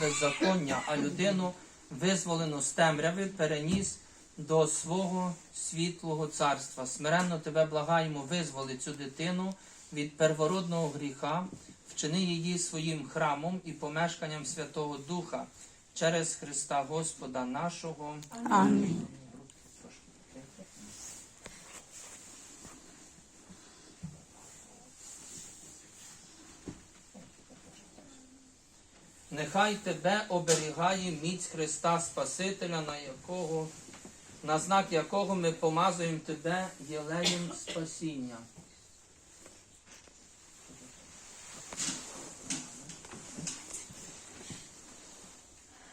беззаконня, а людину, визволену з темряви, переніс до свого світлого царства. Смиренно тебе благаємо, визволи цю дитину від первородного гріха, вчини її своїм храмом і помешканням Святого Духа через Христа Господа нашого. Амінь. Нехай тебе оберігає міць Христа Спасителя, на якого, на знак якого ми помазуємо тебе єлеєм спасіння.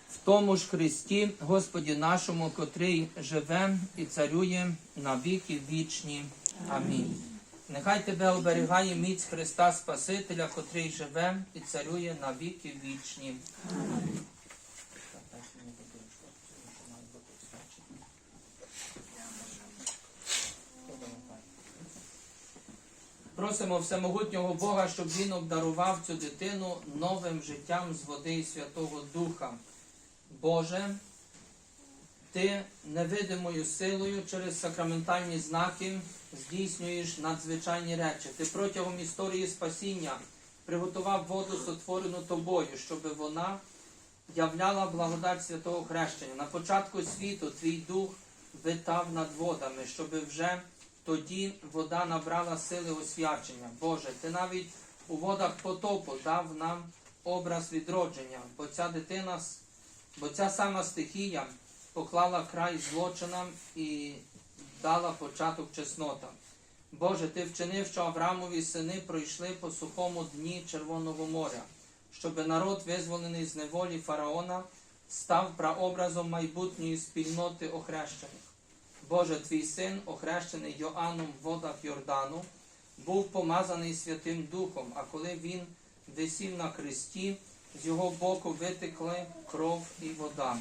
В тому ж Христі, Господі нашому, котрий живе і царює на віки вічні. Амінь. Нехай тебе оберігає міць Христа Спасителя, котрий живе і царює на віки вічні. Просимо всемогутнього Бога, щоб Він обдарував цю дитину новим життям з води і Святого Духа. Боже, ти невидимою силою через сакраментальні знаки здійснюєш надзвичайні речі. Ти протягом історії спасіння приготував воду, сотворену тобою, щоб вона являла благодать святого хрещення. На початку світу твій дух витав над водами, щоб вже тоді вода набрала сили освячення. Боже, ти навіть у водах потопу дав нам образ відродження, бо ця дитина, бо ця сама стихія поклала край злочинам і дала початок чеснотам. Боже, ти вчинив, що Авраамові сини пройшли по сухому дні Червоного моря, щоб народ, визволений з неволі фараона, став прообразом майбутньої спільноти охрещених. Боже, твій син, охрещений Йоанном в водах Йордану, був помазаний Святим Духом, а коли він висів на хресті, з його боку витекли кров і вода.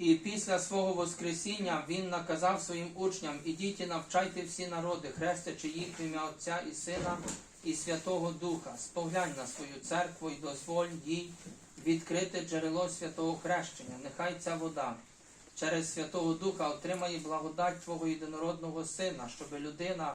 І після свого Воскресіння він наказав своїм учням, ідіть і навчайте всі народи, хрестячи їх в ім'я Отця і Сина і Святого Духа. Споглянь на свою церкву і дозволь їй відкрити джерело святого хрещення. Нехай ця вода через Святого Духа отримає благодать Твого єдинородного Сина, щоб людина